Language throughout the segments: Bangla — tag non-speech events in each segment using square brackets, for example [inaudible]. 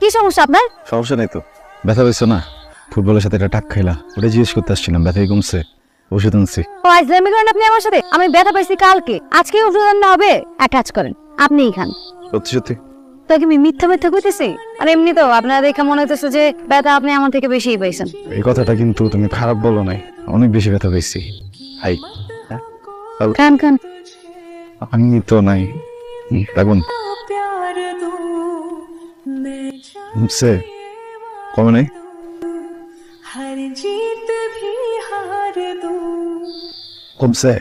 কি সমস্যা আপনার? সমস্যা নেই তো। ব্যথা পেয়েছ না? ফুটবলের সাথে একটা টাক খাইলা। ওটা জিজ্ঞেস করতে আসছিলাম ব্যথা কমছে। ওষুধ আনছি। ও আইসলামি করেন আপনি আমার সাথে? আমি ব্যথা পাইছি কালকে। আজকে ওষুধ না হবে। এক কাজ করেন আপনিই খান। সত্যি সত্যি। তো কি আমি মিথ্যা মিথ্যা কইতেছি? আর এমনি তো আপনারা দেখে মনে হইতেছে যে ব্যথা আপনি আমার থেকে বেশিই পাইছেন। এই কথাটা কিন্তু তুমি খারাপ বলো নাই। অনেক বেশি ব্যথা পেয়েছি হাই। খান খান। আমি তো নাই। হুম, রাখুন। से। कौन नहीं हर जीत भी हार दो। से?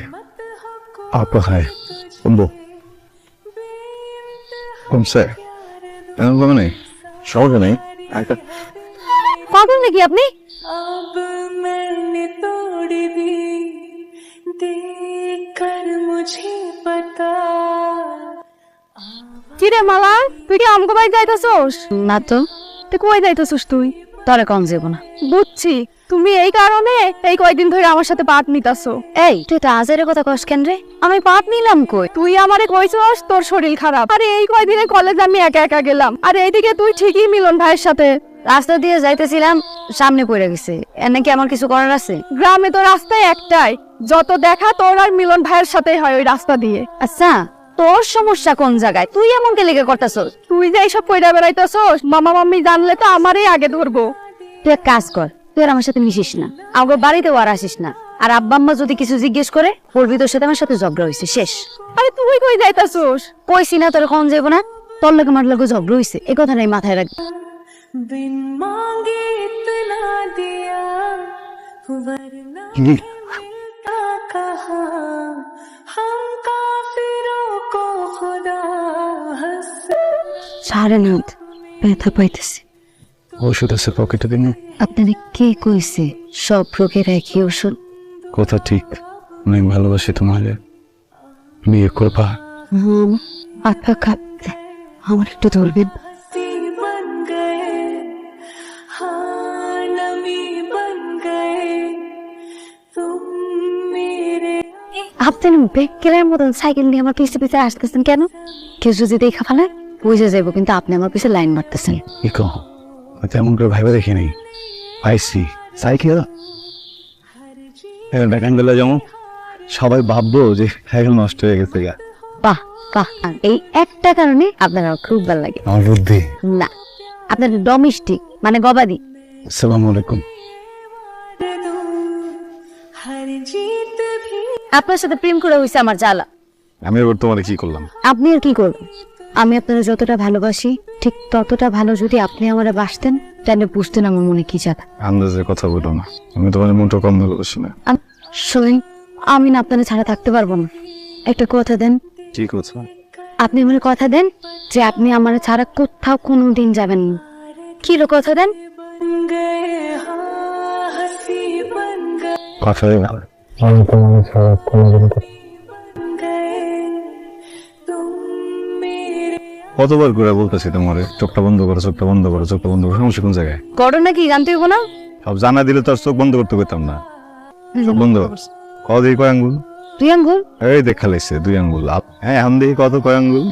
आप है। कौन बो कौन से? कौन नहीं शौक नहीं? प्रॉब्लम लगी अपने अब मैंने तोड़ दी। देख कर मुझे पता কি রে মালা তুই কি আমগো বাড়ি যাইতাছস? না তো। তুই কই যাইতাছস তুই? তোরে কম যাব না। বুঝছি তুমি এই কারণে এই কয়দিন ধরে আমার সাথে পাট নিতাছো। এই তুই তো আজের কথা কস কেন রে? আমি পাট নিলাম কই? তুই আমারে কইছস তোর শরীর খারাপ। আরে এই কয়দিনে কলেজ আমি একা একা গেলাম। আর এইদিকে তুই ঠিকই মিলন ভাইয়ের সাথে। রাস্তা দিয়ে যাইতেছিলাম সামনে পড়ে গেছে। এর নাকি আমার কিছু করার আছে? গ্রামে তো রাস্তায় একটাই। যত দেখা তোর আর মিলন ভাইয়ের সাথে হয় ওই রাস্তা দিয়ে। আচ্ছা তোর সমস্যা কোন জায়গায় তুই এমন কে লেগে করতেছস তুই যে এইসব কইরা বেড়াইতেছস মামা মাম্মি জানলে তো আমারই আগে ধরবো তুই এক কাজ কর তুই আর আমার সাথে মিশিস না আমার বাড়িতেও আর আসিস না আর আব্বা আম্মা যদি কিছু জিজ্ঞেস করে বলবি তোর সাথে আমার সাথে ঝগড়া হয়েছে শেষ আরে তুই কই যাইতাছস কইছি না তোর কোন যাইব না তোর লগে আমার লগে ঝগড়া হয়েছে এই কথাটাই মাথায় রাখবি बिन मांगे इतना दिया वरना কি क्या कहा हम काफिरों সারেনাথ ব্যথা পাইতেছে। ওষুধ আছে পকেটে দিন। আপনারে কে কইছে সব রোগের একই ওষুধ? কথা ঠিক অনেক ভালোবাসি তোমারে। বিয়ে করবা। আত্মা কাঁদতে আমার একটু ধরবেন? আপনি বেকেলের মতন সাইকেল নিয়ে আমার পিছে পিছে আসতেছেন কেন? কেউ যদি দেখা ফেলায় বুঝে যাব কিন্তু আপনি আমার পিছে লাইন মারতেছেন। কি কহ হয়তো করে ভাইবা দেখি নাই। পাইছি। সাইকেল? ব্যাকান বেলা যেমন সবাই ভাববো যে সাইকেল নষ্ট হয়ে গেছে গা। বাহ বাহ। এই একটা কারণে আপনার আমার খুব ভালো লাগে। আমার বুদ্ধি। না আপনার ডোমেস্টিক মানে গবাদি। আসসালামু আলাইকুম। আপনার সাথে প্রেম করে হয়েছে আমার জ্বালা। আমি এবার তোমার কি করলাম? আপনি আর কি করবেন? আমি আপনারা যতটা ভালোবাসি ঠিক ততটা ভালো যদি আপনি আমারে বাসতেন তাহলে বুঝতেন আমার মনে কি চাতা আন্দাজের কথা বলো না। আমি তোমার মনটা কম ভালোবাসি না। শোনেন আমি না আপনারা ছাড়া থাকতে পারব না। একটা কথা দেন। ঠিক আছে। আপনি আমার কথা দেন যে আপনি আমার ছাড়া কোথাও কোনো দিন যাবেন না। কি কথা দেন? কথাই না আমি তোমাকে ছাড়া কোনোদিন কতবার করে বলতেছি তোমারে চোখটা বন্ধ করো চোখটা বন্ধ করো চোখটা বন্ধ করো সমস্যা কোন জায়গায়? করো নাকি জানতে হব না সব জানা দিলে তো চোখ বন্ধ করতে পেতাম না। চোখ বন্ধ কত দেখি কয় আঙ্গুল? দুই আঙ্গুল? এই দেখা লাগছে দুই আঙ্গুল। আপ হ্যাঁ এখন দেখি কত কয় আঙ্গুল।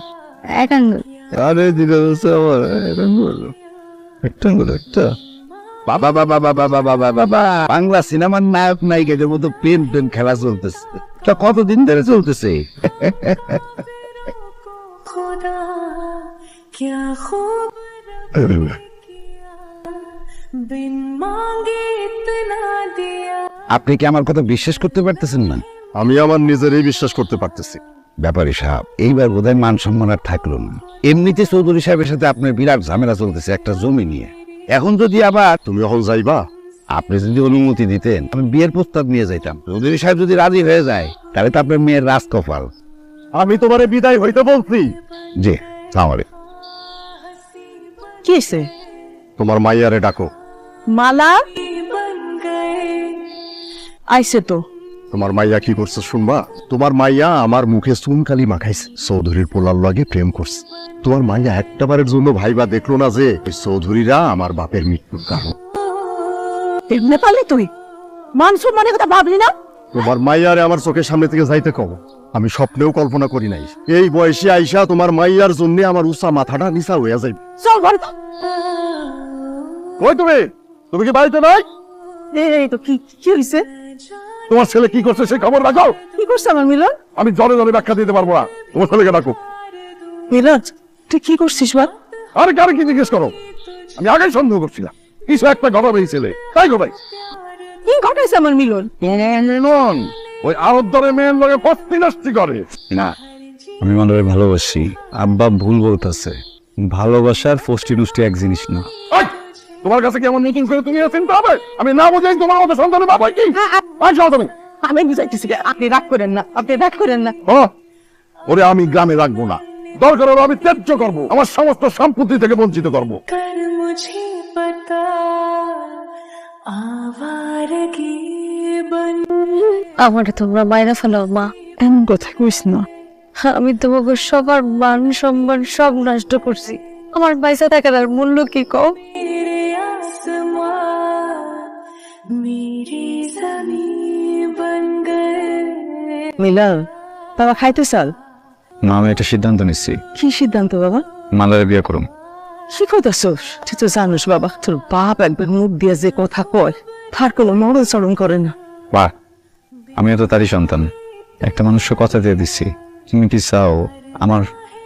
এক আঙ্গুল। আরে দিদি আমার এক আঙ্গুল। একটা আঙ্গুল একটা। বাবা বাবা বাবা বাবা বাবা বাবা বাংলা সিনেমার নায়ক নায়িকাদের মতো পেন পেন খেলা চলতেছে। তা কতদিন ধরে চলতেছে? আপনি কি আমার কথা বিশ্বাস করতে পারতেছেন না? আমি আমার নিজেরই বিশ্বাস করতে পারতেছি। ব্যাপারী সাহেব এইবার বোধহয় মান সম্মান আর থাকল না। এমনিতে চৌধুরী সাহেবের সাথে আপনার বিরাট ঝামেলা চলতেছে একটা জমি নিয়ে। এখন যদি আবার তুমি এখন যাইবা আপনি যদি অনুমতি দিতেন আমি বিয়ের প্রস্তাব নিয়ে যাইতাম। চৌধুরী সাহেব যদি রাজি হয়ে যায় তাহলে তো আপনার মেয়ের রাজ কপাল আমি তোমারে বিদায় হইতে বলছি। জি সামারে কি হয়েছে তোমার মাইয়ারে ডাকো। মালা? আইসে তো। তোমার মাইয়া কি করছে শুনবা? তোমার মাইয়া আমার মুখে সুন চুনকালি মাখাইছে। চৌধুরীর পোলার লগে প্রেম করছে। তোমার মাইয়া একটাবারের জন্য ভাইবা দেখল না যে ওই চৌধুরীরা আমার বাপের মৃত্যুর কারণ। এমনি পারলি তুই? মান সম্মানের কথা ভাবলি না? তোমার মাইয়ারে আমার চোখের সামনে থেকে যাইতে কও আমি স্বপ্নেও কল্পনা করি নাই। এই বয়সে আইসা তোমার মাইয়ার জন্য আমার উষা মাথাটা নিচা হইয়া যাইবে। চল ঘরে। কই তুমি? তুমি কি বাড়িতে নাই? এই তো কি কি হয়েছে তোমার ছেলে কি করছে সেই খবর রাখো। কি করছে আমার মিলন? আমি জনে জনে ব্যাখ্যা দিতে পারব না। তোমার ছেলেকে ডাকো। মিলন তুই কি করছিস বা আরে কারে কি জিজ্ঞেস করো? আমি আগেই সন্দেহ করছিলাম। কিছু একটা ঘটনা এই ছেলে। তাই গো ভাই কি ঘটাইছে আমার মিলন? মেনন ওই আরদ্দরে মেয়ের লগে পস্তি নষ্টি করে। না আমি মালারে ভালোবাসি। আব্বা ভুল বলতেছে। ভালোবাসার ফষ্টি নষ্টি এক জিনিস না। তোমার কাছে কি আমার নতুন করে তুমি চিন্তা হবে আমি না বুঝাই তোমার মতো সন্তানের বাবা কি? হ্যাঁ পাঁচ তুমি। আমি বুঝাইতেছি আপনি রাগ করেন না আপনি রাগ করেন না। ও ওরে আমি গ্রামে রাখব না। দরকার হলো আমি ত্যায্য করব আমার সমস্ত সম্পত্তি থেকে বঞ্চিত করব। কর মুঝে পতা আবার কি বন আমার তোমরা বাইরে ফেলাও মা। এমন কথা কইস না। হ্যাঁ, আমি তোমাকে সবার মান সম্মান সব নষ্ট করছি। আমার পয়সা থাকার মূল্য কি কও? মিলাল বাবা খাইতে চাল। না আমি একটা সিদ্ধান্ত নিচ্ছি। কি সিদ্ধান্ত বাবা? মালারে বিয়ে করুম। কি কথা সোস তুই তো জানোস বাবা তোর বাপ একবার মুখ দিয়ে যে কথা কয় তার কোনো মরণ চরণ করে না। বা আমিও তো তারই সন্তান। একটা মানুষকে কথা দিয়ে দিচ্ছি। তুমি কি চাও আমার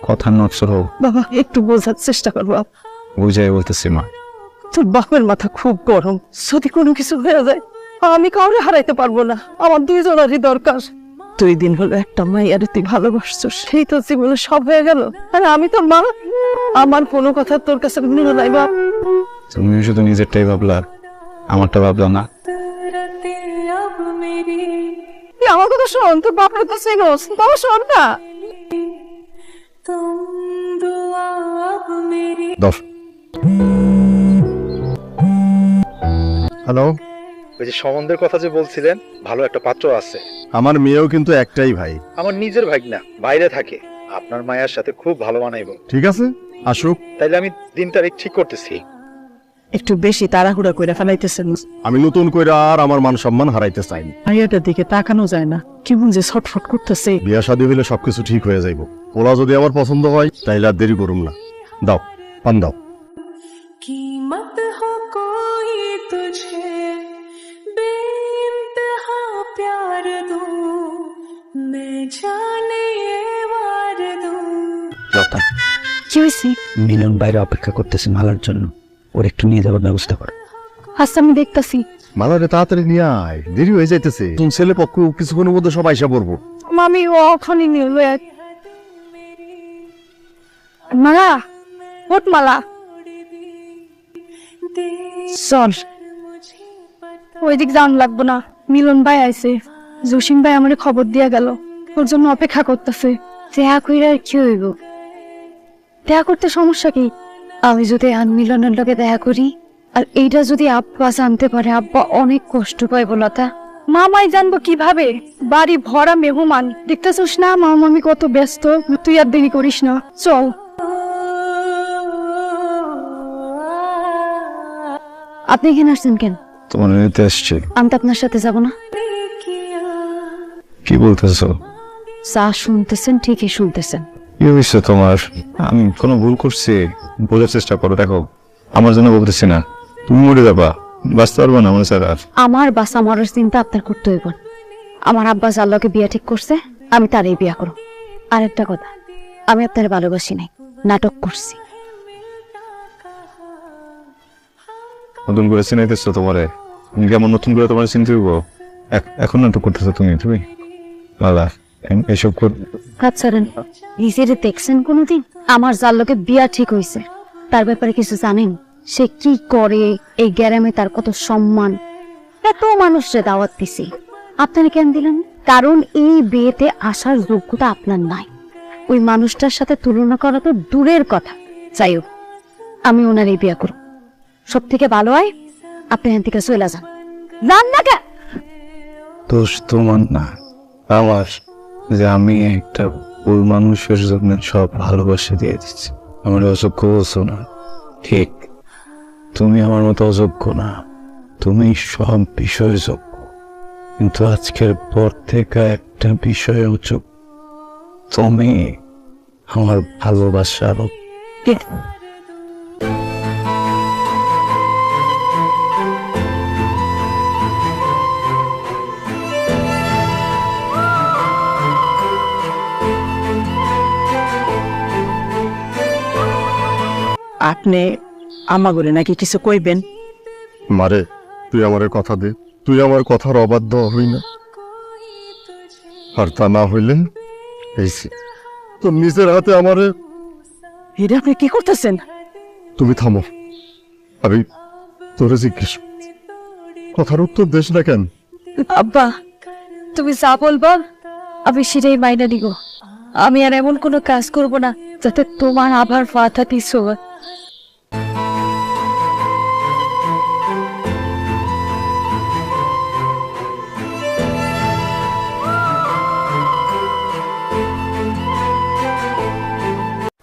কথা নষ্ট হোক? বাবা একটু বোঝার চেষ্টা করো বুঝাই বলতেছি মা। তোর বাপের মাথা খুব গরম। যদি কোনো কিছু হয়ে যায় আমি কাউরে হারাইতে পারব না। আমার দুইজনারই দরকার। দুই দিন হলো একটা মাইয়ারে তুই ভালোবাসছো সেই তো জীবনে সব হয়ে গেল। আর আমি তো মা। আমার কোনো কথা তোর কাছে মূল্য নাই বাপ। তুমি শুধু নিজেরটাই ভাবলা আমারটা ভাবলো না। আমার কথা শোন তোর বাপের তো নোস বাবা শোন না। দশ। হ্যালো ওই যে সম্বন্ধের কথা যে বলছিলেন ভালো একটা পাত্র আছে। আমার মেয়েও কিন্তু একটাই ভাই। আমার নিজের ভাগনা বাইরে থাকে। আপনার মায়ের সাথে খুব ভালো মানাইব ঠিক আছে আসুক। তাইলে আমি দিন তারিখ ঠিক করতেছি। একটু বেশি তাড়াহুড়া কইরা ফেলাইতেছেন। আমি নতুন কইরা আর আমার মান সম্মান হারাইতে চাইনি মাইয়াটার দিকে তাকানো যায় না। কেমন যে ছটফট করতেছে। বিয়া শাদী হইলে সবকিছু ঠিক হয়ে যাইব। ওলা যদি আমার পছন্দ হয় তাইলে আর দেরি করুম না। দাও পান দাও। प्यार दूं मैं जाने ये वार दूं লতা কি হয়েছে মিলন বাইরে অপেক্ষা করতেছে মালার জন্য ওর একটু নিয়ে যাওয়ার ব্যবস্থা কর আচ্ছা আমি দেখতাছি মালারে তাড়াতাড়ি নিয়ে আয় দেরি হয়ে যাইতেছে তুমি ছেলে পক্ষ কিছুক্ষণের মধ্যে সব আইসা পড়বো মামি ও ওখানে নিয়ে এক মালা ওট মালা চল ওই দিক যাওয়ান লাগবো না মিলন ভাই আইছে জসিম ভাই আমার খবর দিয়া গেল। ওর জন্য অপেক্ষা করতেছে। দেখা কইরা আর কি হইব? দেখা করতে সমস্যা কি? আমি যদি আন মিলনের লগে দেখা করি আর এইটা যদি আব্বা জানতে পারে আব্বা অনেক কষ্ট পায় বলাতা মামাই জানব কীভাবে? বাড়ি ভরা মেহমান। দেখতেছিস না মামা মামি কত ব্যস্ত? তুই আর দেরি করিস না। চল। আপনি এখানে আসছেন কেন? তোমার নিতে আসছে। আমি তো আপনার সাথে যাব না। কি বলতেছো? যা শুনতেছেন ঠিকই শুনতেছেন। কি হয়েছে তোমার? আমি কোনো ভুল করছি? বোঝার চেষ্টা করো দেখো। আমার জন্য বলতেছি না। তুমি মরে যাবা। বাঁচতে পারব না আমার স্যার আর। আমার বাসা মরার চিন্তা আপনার করতে হইব না। আমার আব্বা জাল্লাকে বিয়া ঠিক করছে আমি তারই বিয়া করব। আর একটা কথা আমি আপনার ভালোবাসি নাই নাটক করছি। নতুন করে চিনাইতেছো তোমারে। তুমি কেমন নতুন করে তোমার চিনতে হইব? এখন নাটক করতেছো তুমি তুমি? এসব কর আচ্ছা নিজের দেখছেন কোনোদিন? আমার জাল্লকে বিয়া ঠিক হইছে তার ব্যাপারে কিছু জানেন? সে কি করে এই গ্যারামে তার কত সম্মান? এত মানুষরে দাওয়াত দিছি। আপনারা কেন দিলেন কারণ এই বিয়েতে আসার যোগ্যতা আপনার নাই। ওই মানুষটার সাথে তুলনা করা তো দূরের কথা। যাই হোক আমি ওনার এই বিয়া করব। সব থেকে ভালো হয় আপনি এখান থেকে চলে যান। যান না কে? দোষ তোমার না। আমার যে আমি একটা ভুল মানুষের জন্য সব ভালোবাসা দিয়ে দিচ্ছি। আমার অযোগ্য বলছো না। ঠিক। তুমি আমার মতো অযোগ্য না। তুমি সব বিষয়ে যোগ্য। কিন্তু আজকের পর থেকে একটা বিষয়ে অযোগ্য। তুমি আমার ভালোবাসা ভালোবাসার আপনি আমাগরে নাকি কিছু কইবেন? মারে তুই আমার কথা দে। তুই আমার কথার অবাধ্য হই না। আর তা না হইলে এই যে, তোর নিজের হাতে আমারে এটা আপনি কি করতেছেন? তুমি থামো। আমি তোরে জিজ্ঞেস কথার উত্তর দেশ না কেন? আব্বা তুমি যা বলবা আমি সেটাই মাইনা নিব। আমি আর এমন কোনো কাজ করব না যাতে তোমার আবার মাথা দিছো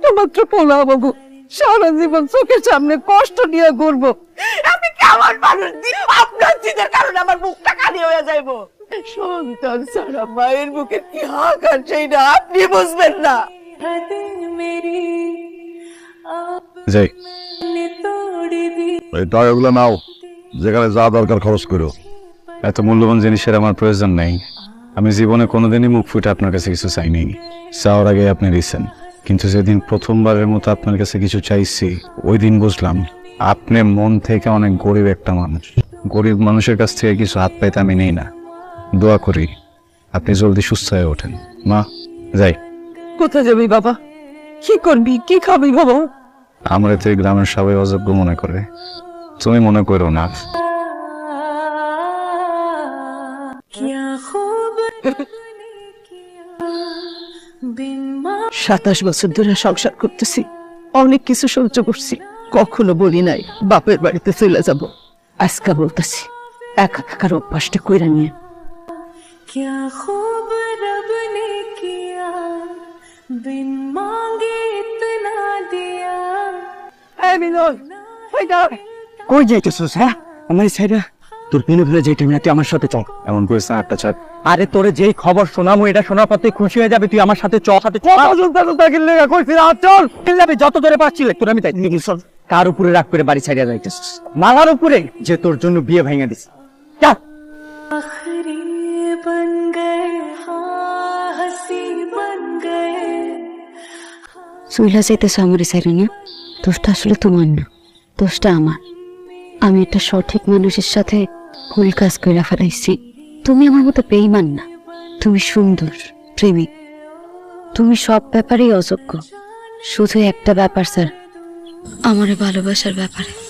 একটামাত্র পোলা বাবু সারা জীবন চোখের সামনে কষ্ট নিয়ে ঘুরবো। আমি কেমন মানুষ দিন? আপনার চিন্তার কারণে আমার মুখটা কালি হয়ে যাইব। সন্তান সারা মায়ের মুখে কি হাকার সেইটা আপনি বুঝবেন না। টাকাগুলো নাও যেখানে যা দরকার খরচ করো। এত মূল্যবান জিনিসের আমার প্রয়োজন নেই। আমি জীবনে কোনোদিনই মুখ ফুটে আপনার কাছে কিছু চাইনি। চাওয়ার আগে আপনি দিয়েছেন। কিন্তু যেদিন প্রথমবারের মতো আপনার কাছে কিছু চাইছি ওই দিন বুঝলাম আপনি মন থেকে অনেক গরিব একটা মানুষ। গরিব মানুষের কাছ থেকে কিছু হাত পাইতে আমি নেই না। দোয়া করি আপনি জলদি সুস্থ হয়ে ওঠেন। মা যাই। কোথায় যাবি বাবা? কি করবি? কি খাবি বাবা? আমরা তো এই গ্রামের সবাই অযোগ্য মনে করে। তুমি মনে করো না। [laughs] সাতাশ বছর ধরে সংসার করতেছি। অনেক কিছু সহ্য করছি। কখনো বলি নাই বাপের বাড়িতে চলে যাব। আজকা বলতেছি একা একার অভ্যাসটা কইরা নিয়ে। কই যাইতেছ হ্যাঁ? আমার সাইডা। তোর যেই টাইম তুই আমার সাথে চল। এমন করে আরে তোরে যেই খবর শোনামো এটা শোনার পর তুই খুশি হয়ে যাবে তুই আমার সাথে চল সাথে চল। চল। যাবে যত ধরে পারছিল তোর আমি তাই কার উপরে রাগ করে বাড়ি ছাড়িয়া মালার উপরে যে তোর জন্য বিয়ে দিস সুইলা দোষটা আসলে তোমার না দোষটা আমার। আমি একটা সঠিক মানুষের সাথে ভুল কাজ করে ফেলাইছি। তুমি আমার মতো বেইমান না। তুমি সুন্দর প্রেমিক তুমি সব ব্যাপারেই অযোগ্য। শুধু একটা ব্যাপার, স্যার। আমার ভালোবাসার ব্যাপারে।